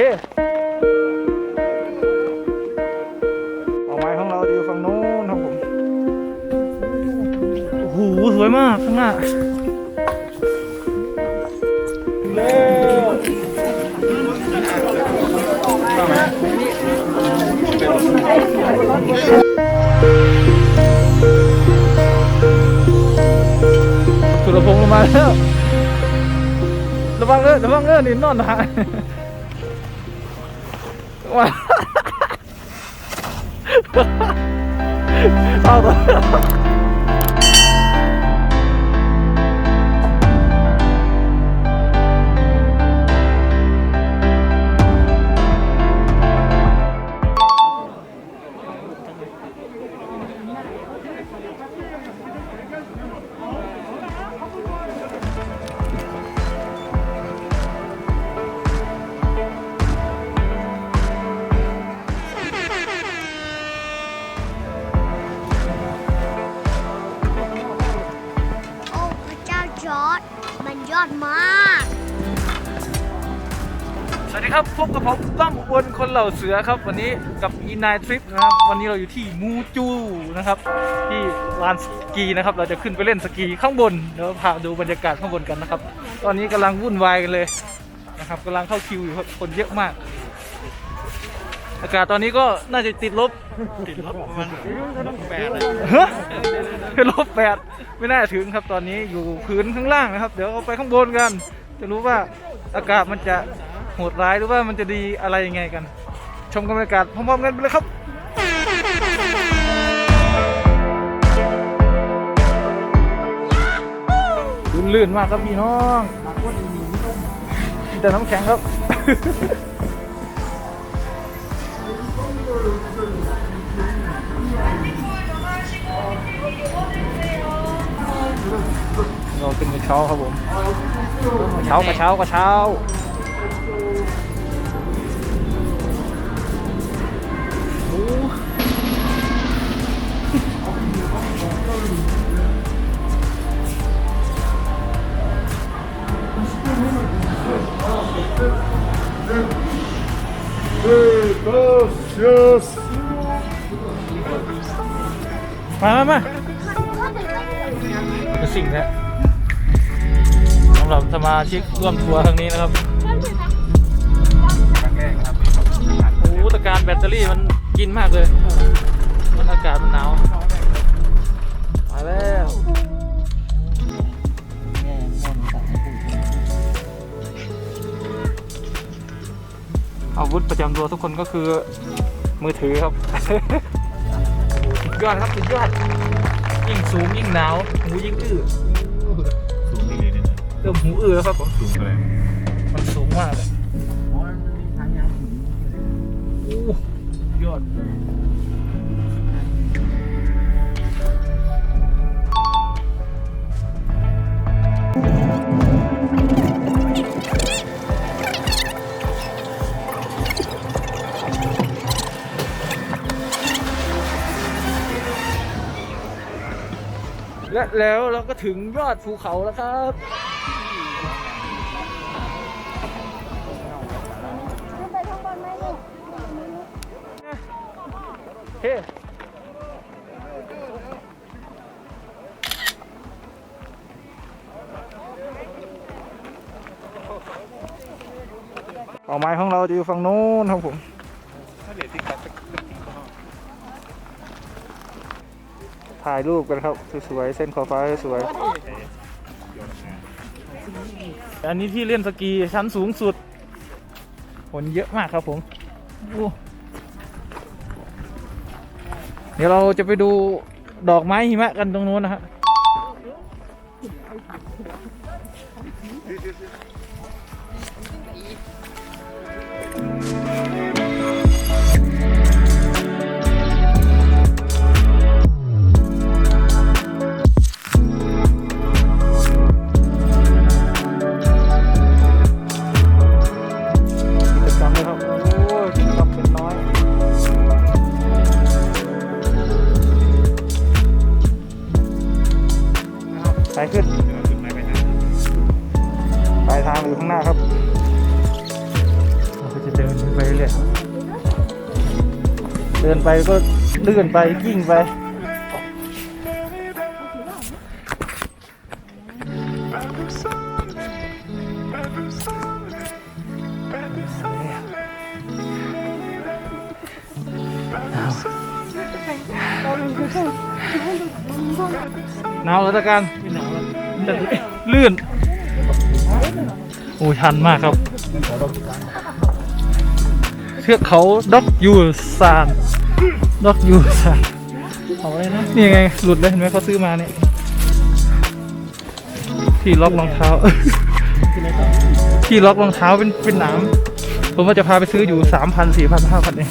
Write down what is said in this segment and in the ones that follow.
เคเป้าหมายของเราจะอยู่ฝั่งโน้นครับผม โอ้โห สวยมากข้างหน้าเร็วสุรพงษ์ลงมาแล้ว ระวังเด้อระวังเด้อนี่นอนหา ยว้า อดมาก สวัสดีครับ พบกับผมต้อมอุบลคนเหล่าเสือครับ วันนี้กับอีนายทริปนะครับ วันนี้เราอยู่ที่มูจูนะครับ ที่ลานสกีนะครับ เราจะขึ้นไปเล่นสกีข้างบนเดี๋ยวพาดูบรรยากาศข้างบนกันนะครับ ตอนนี้กำลังวุ่นวายกันเลยนะครับกำลังเข้าคิวอยู่ครับคนเยอะมาก อากาศตอนนี้ก็น่าจะติดลบ ติดลบประมาณแปดเลยฮะเป็นลบแปดไม่น่าถึงครับตอนนี้อยู่พื้นข้างล่างนะครับ เดี๋ยวเราไปข้างบนกัน จะรู้ว่าอากาศมันจะโหดร้ายหรือว่ามันจะดีอะไรยังไงกัน ชมกันบรรยากาศพร้อมๆกันไปเลยครับลื่นๆมากครับพี่น้องมีแต่น้ำแข็งครับ ช้าครับผมกระเช้ากระเช้ากระเช้าโอ้มามามาเป็นสิ่งแท้สำหรับสมาชิกร่วมทัวร์ครั้งนี้นะครับโอ้ตะการแบตเตอรี่มันกินมากเลย มันอากาศมันหนาวมาแล้วอาวุธประจำตัวทุกคนก็คือมือถือครับสุดยอดครับสุดยอดยิ่งสูงยิ่งหนาวหูยิ่งอื้อ หูอื้อแล้วครับผมสูงเลยมันสูงมากเลยโอ้ยอดและแล้วเราก็ถึงยอดภูเขาแล้วครับ เฮ้เป้าหมายของเราจะอยู่ฝั่งโน้นครับผมถ่ายรูปกันครับ สวยๆเส้นขอบฟ้าสวยอันนี้ที่เล่นสกีชั้นสูงสุดผลเยอะมากครับผมโอ้ เดี๋ยวเราจะไปดูดอกไม้หิมะกันตรงนู้นนะฮะ ไปก็เลื่อนไปกิ้งไปหนาวแล้วตะการลื่น โอ้ชันมากครับ เทือกเขาด็อกยูซาน ด็อกยูซานเอาอะไรนะ นี่ไง หลุดเลยเห็นไหมเขาซื้อมาเนี่ย ที่ล็อกรองเท้า ที่ล็อกรองเท้าเป็นเป็นหนามผมว่าจะพาไปซื้ออยู่สามพันสี่พันห้าพันเอง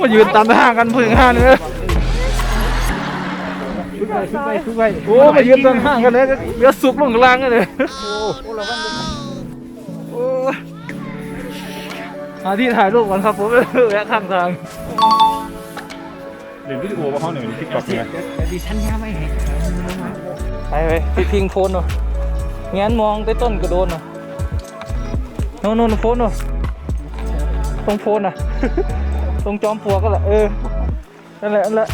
มายืนตามห้างกันเพื่อนห้างเนื้อ ขึ้นไปขึ้นไปขึ้นไปโอ้มายืนตามห้างกันเลยเดี๋ยวสุกลงกลางกันเลยโอ้โอ้หาที่ถ่ายรูปก่อนครับผมแวะข้างทางเล่นวิดีโอมาเขาหนึ่งทิกตอกเนี่ยไปไปไปพิงโฟนเนาะงั้นมองใต้ต้นก็โดนเนาะโน่นโน่นโฟนเนาะตรงโฟนอะตรงจอมปลวกก็แหละเออนั่นแหละนั่นแหละ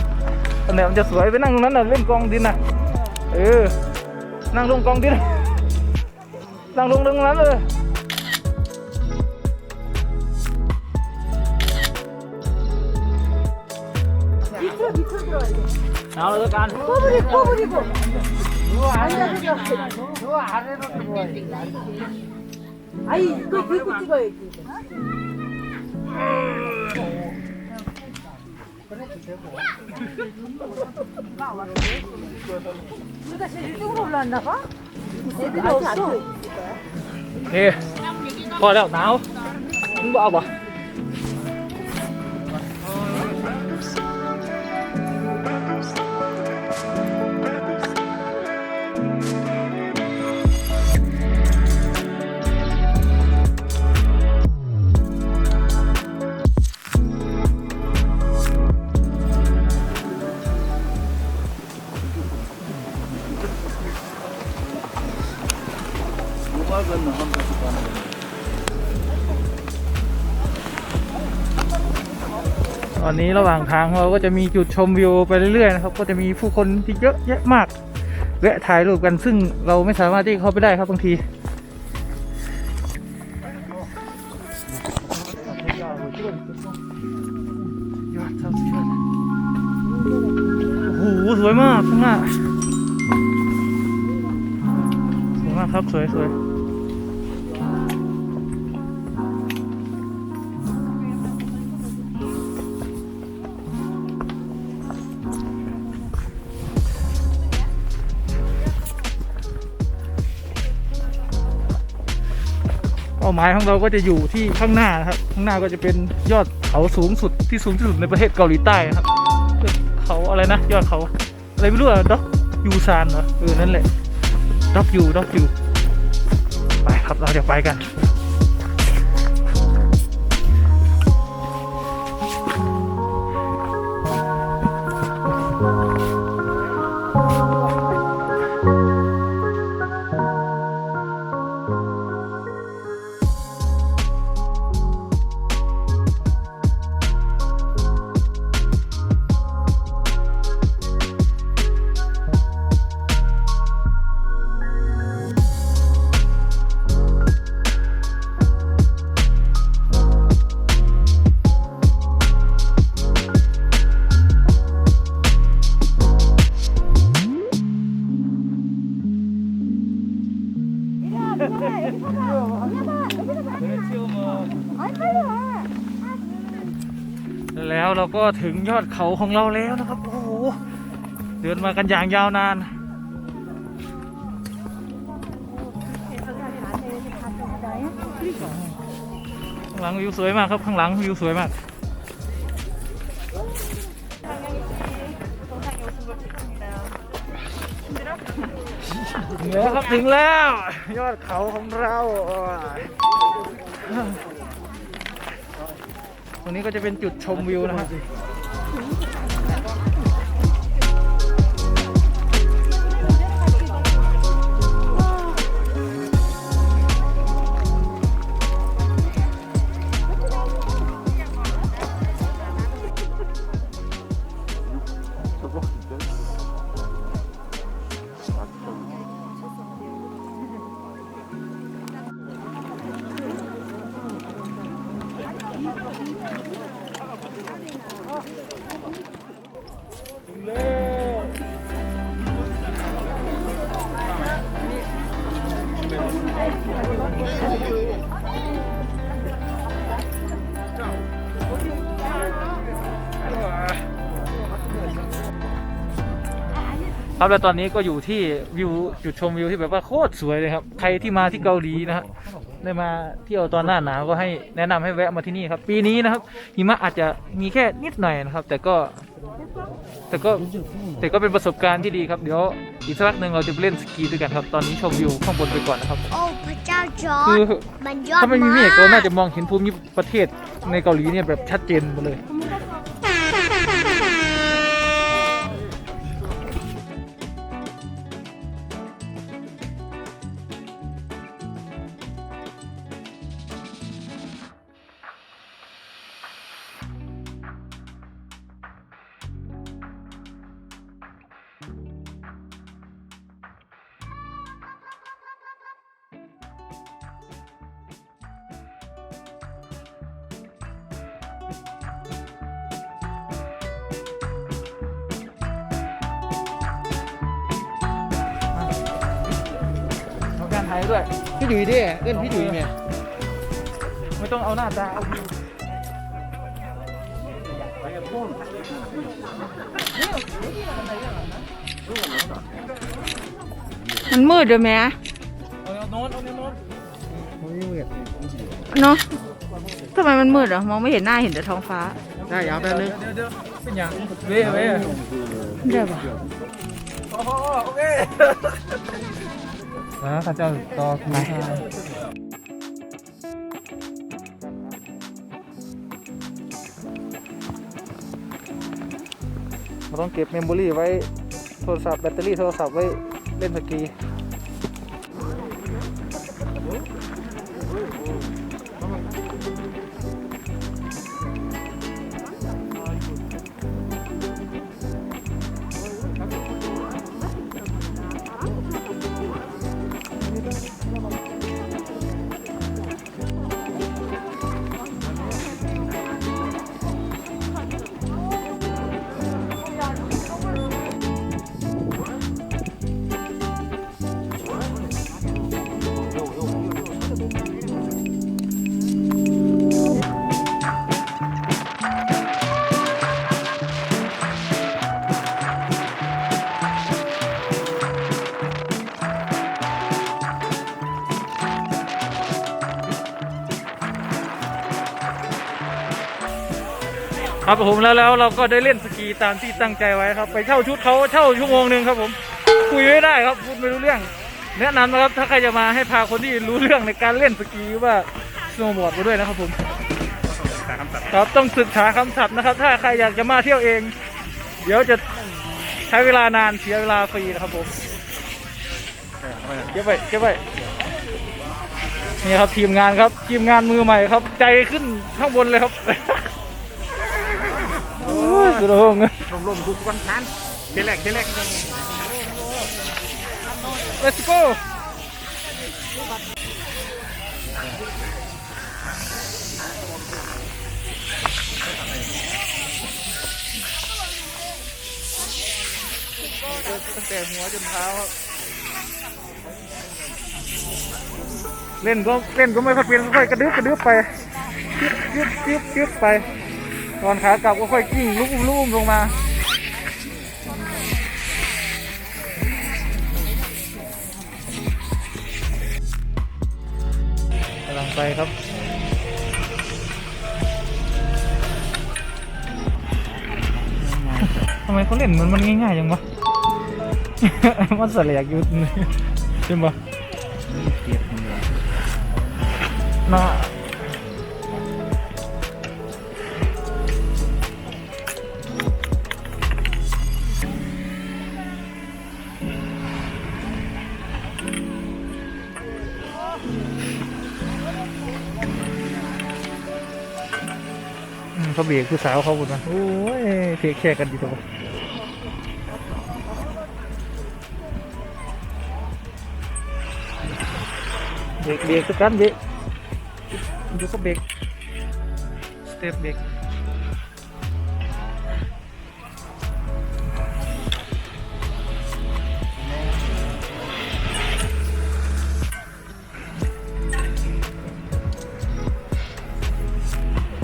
อันไหนมันจะสวยไปนั่งตรงนั้นน่ะเล่นกองดินน่ะเออนั่งลงกองดินนั่งลงตรงนั้นเลยเอาแล้วกันโคบริโคบริโคดูอาเรนดูอาเรนดูไอ้กูกูกูกู 그래도 되고. 우리가 제일 1등으로 올라왔나 봐? 애들이 없어. 예. 好了，拿哦。你爸爸。 อนนี้ระหว่างทางเราก็จะมีจุดชมวิวไปเรื่อยๆนะครับ ก็จะมีผู้คนที่เยอะแยะมากแวะถ่ายรูปกันซึ่งเราไม่สามารถที่เข้าไปได้ครับบางทีโอ้โหสวยมากข้างหน้าสวยมากครับสวยสวยาหมายของเราก็จะอยู่ที่ข้างหน้านะครับ ข้างหน้าก็จะเป็นยอดเขาสูงสุดที่สูงที่สุดในประเทศเกาหลีใต้ครับเขาอะไรนะ ยอดเขาอะไรไม่รู้อะด็อกยูซานเหรอเออนั่นแหละด็อกยูด็อกยูไปครับเราจะไปกัน ถึงยอดเขาของเราแล้วนะครับ โอ้โห เดินมากันอย่างยาวนาน ข้างหลังวิวสวยมากครับข้างหลังวิวสวยมากถึงแล้วครับถึงแล้ว ยอดเขาของเรา รงนี้ก็จะเป็นจุดชมวิวนะครับ ครับแล้วตอนนี้ก็อยู่ที่วิวจุดชมวิวที่แบบว่าโคตรสวยเลยครับ ใครที่มาที่เกาหลีนะฮะได้มาเที่ยวตอนหน้าหนาวก็ให้แนะนำให้แวะมาที่นี่ครับ ปีนี้นะครับหิมะอาจจะมีแค่นิดหน่อยนะครับ แต่ก็แต่ก็แต่ก็เป็นประสบการณ์ที่ดีครับ เดี๋ยวอีกสักพักหนึ่งเราจะไปเล่นสกีด้วยกันครับ ตอนนี้ชมวิวข้างบนไปก่อนนะครับ โอ้พระเจ้าจอคืร์อดมันยอดถ้าไม่มีมาเมฆกก็น่าจะมองเห็นภูมิประเทศในเกาหลีเนี่ยแบบชัดเจนหมดเลย ไทยด้วย พี่ดุยดิเล่นพี่ดุยเนี่ยไม่ต้องเอาหน้าตาเอาวิวมันมืดด้วยไหมเอาแนวโน้นเอาแนวโน้นเนาะทำไมมันมืดอะมองไม่เห็นหน้าเห็นแต่ท้องฟ้า ได้ยาวไปเลยเดี๋ยวเดี๋ยวเป็นอย่างเว้ยเว้ยได้ปะโอ้โหโอเค นะข้าเจ้าต่อคุณเราต้องเก็บเมมโมรี่ไว้โทรศัพท์แบตเตอรี่โทรศัพท์ไว้เล่นสกี ครับผมแล้วแล้วเราก็ได้เล่นสกีตามที่ตั้งใจไว้ครับ ไปเช่าชุดเขาเช่าชั่วโมงหนึ่งครับผม คุยไม่ได้ครับพูดไม่รู้เรื่อง แนะนำนะครับถ้าใครจะมาให้พาคนที่รู้เรื่องในการเล่นสกีว่าสโนว์บอร์ดมาด้วยนะครับผมครับต้องศึกษาคำศัพท์นะครับ ถ้าใครอยากจะมาเที่ยวเอง เดี๋ยวจะใช้เวลานานเสียเวลาฟรีนะครับผมเก็บไว้เก็บไว้นี่ครับทีมงานครับทีมงานมือใหม่ครับ ใจขึ้นข้างบนเลยครับ ยสุดโต่งลมๆทุกวันทันเทเล็กเทเล็ก Let's go ตั้งแต่หัวจนเท้าครับเล่นก็เล่นก็ไม่ค่อยเป็นค่อยกระดึ๊บกระดึ๊บไปยึบยึบยึบยึบไป ตอนขากลับก็ค่อยกิ้งลุกอุ้มลุกอุ้มลงมา กำลังไปครับ ทำไมเขาเล่นเหมือนมันง่ายๆจังวะ มันสลายอยู่ใช่ไหมน่า เขาเบรกคือสาวเขาหมดนะโอ้ยเทคแค่กันดีตัวเบรกเบรกสักกันเบรกดูก็เบรกสเต็ปเบรก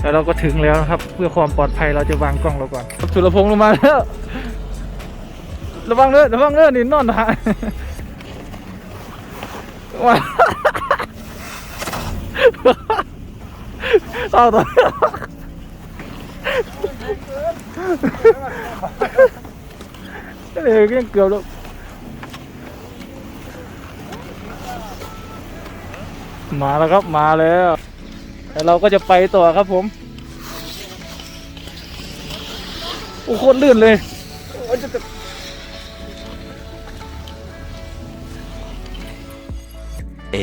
แล้วเราก็ถึงแล้วนะครับ เพื่อความปลอดภัยเราจะวางกล้องเราก่อนสุรพงษ์ลงมาแล้วระวังเด้อระวังเด้อนี่นอนหาว้าเอาต่อเลยก็ยังเกือบแล้วมาแล้วครับมาแล้ว แล้วเราก็จะไปต่อครับผม โอ้โคตรลื่นเลย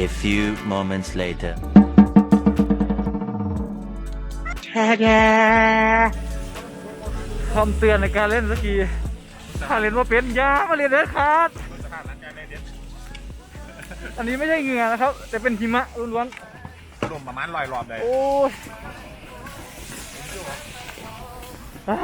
A few moments later. คำเตือนในการเล่นสกีถ้าเล่นว่าเป็นอยามาเล่นเด็ดขาดสภาพร่างกายได้เด็ดอันนี้ไม่ใช่เหงื่อนะครับ แต่เป็นหิมะล้วนรวม ประมาณร้อยรอบเลยๆโอ้ยอ่า